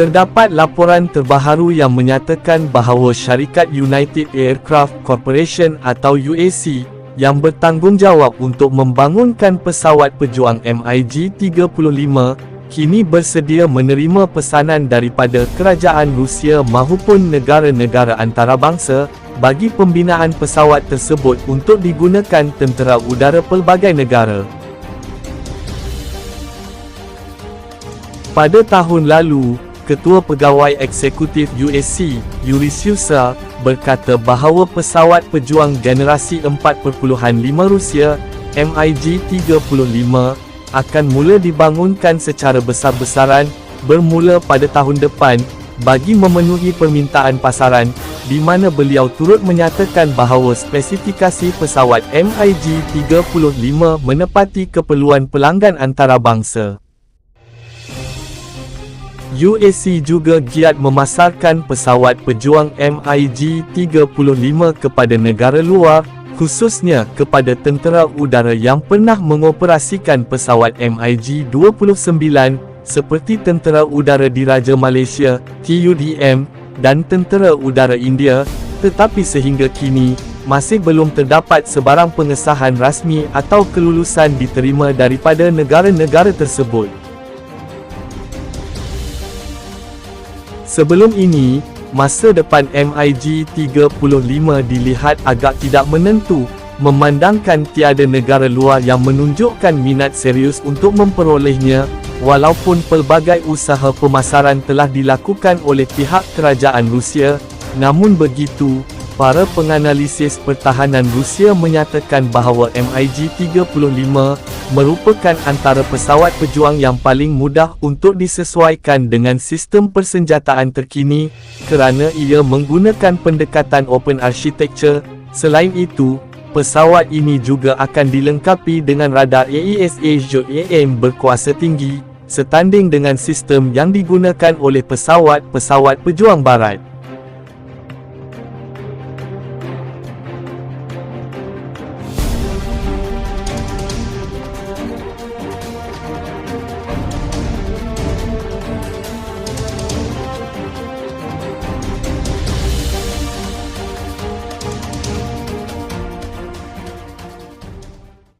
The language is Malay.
Terdapat laporan terbaharu yang menyatakan bahawa syarikat United Aircraft Corporation atau UAC yang bertanggungjawab untuk membangunkan pesawat pejuang MiG-35 kini bersedia menerima pesanan daripada kerajaan Rusia maupun negara-negara antarabangsa bagi pembinaan pesawat tersebut untuk digunakan tentera udara pelbagai negara. Pada tahun lalu, Ketua Pegawai Eksekutif UAC, Yuri Syusa, berkata bahawa pesawat pejuang generasi 4.5 Rusia, MiG-35, akan mula dibangunkan secara besar-besaran, bermula pada tahun depan, bagi memenuhi permintaan pasaran, di mana beliau turut menyatakan bahawa spesifikasi pesawat MiG-35 menepati keperluan pelanggan antarabangsa. UAC juga giat memasarkan pesawat pejuang MiG-35 kepada negara luar, khususnya kepada tentera udara yang pernah mengoperasikan pesawat MiG-29, seperti Tentera Udara Diraja Malaysia, TUDM, dan Tentera Udara India, tetapi sehingga kini, masih belum terdapat sebarang pengesahan rasmi atau kelulusan diterima daripada negara-negara tersebut. Sebelum ini, masa depan MiG-35 dilihat agak tidak menentu, memandangkan tiada negara luar yang menunjukkan minat serius untuk memperolehnya, walaupun pelbagai usaha pemasaran telah dilakukan oleh pihak kerajaan Rusia, namun begitu, para penganalisis pertahanan Rusia menyatakan bahawa MiG-35 merupakan antara pesawat pejuang yang paling mudah untuk disesuaikan dengan sistem persenjataan terkini kerana ia menggunakan pendekatan open architecture. Selain itu, pesawat ini juga akan dilengkapi dengan radar AESA-AM berkuasa tinggi, setanding dengan sistem yang digunakan oleh pesawat-pesawat pejuang barat.